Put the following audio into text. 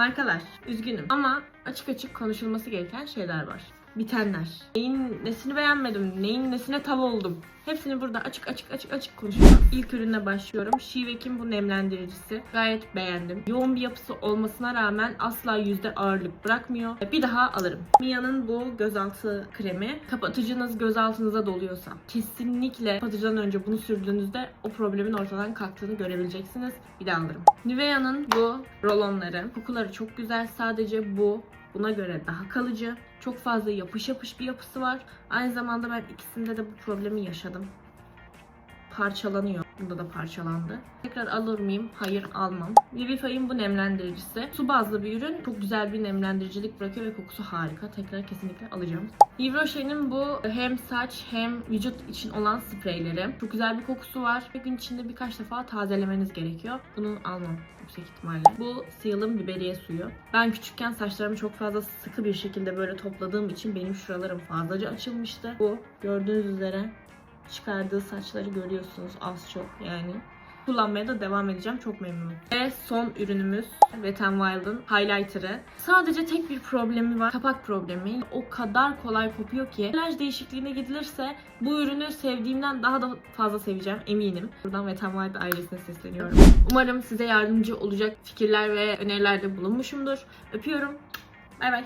Markalar, üzgünüm ama açık açık konuşulması gereken şeyler var. Bitenler. Neyin nesini beğenmedim, neyin nesine tav oldum. Hepsini burada açık açık açık açık konuşacağım. İlk ürünle başlıyorum. Şivek'in bu nemlendiricisi. Gayet beğendim. Yoğun bir yapısı olmasına rağmen asla yüzde ağırlık bırakmıyor. Bir daha alırım. Mia'nın bu gözaltı kremi. Kapatıcınız gözaltınıza doluyorsa kesinlikle kapatıcıdan önce bunu sürdüğünüzde o problemin ortadan kalktığını görebileceksiniz. Bir daha alırım. Nivea'nın bu rolonları. Kokuları çok güzel. Sadece bu buna göre daha kalıcı. Çok fazla yapış yapış bir yapısı var. Aynı zamanda ben ikisinde de bu problemi yaşadım. Parçalanıyor. Bunda da parçalandı. Tekrar alır mıyım? Hayır almam. Vivify'in bu nemlendiricisi. Su bazlı bir ürün. Çok güzel bir nemlendiricilik bırakıyor ve kokusu harika. Tekrar kesinlikle alacağım. Yves Rocher'in bu hem saç hem vücut için olan spreyleri. Çok güzel bir kokusu var. Ve gün içinde birkaç defa tazelemeniz gerekiyor. Bunu almam yüksek ihtimalle. Bu Seal'ın biberiye suyu. Ben küçükken saçlarımı çok fazla sıkı bir şekilde böyle topladığım için benim şuralarım fazlaca açılmıştı. Bu gördüğünüz üzere çıkardığı saçları görüyorsunuz az çok yani. Kullanmaya da devam edeceğim. Çok memnunum. Ve son ürünümüz Wet n Wild'ın highlighter'ı. Sadece tek bir problemi var. Kapak problemi. O kadar kolay kopuyor ki. Kolaj değişikliğine gidilirse bu ürünü sevdiğimden daha da fazla seveceğim eminim. Buradan Wet n Wild ailesine sesleniyorum. Umarım size yardımcı olacak fikirler ve önerilerde bulunmuşumdur. Öpüyorum. Bay bay.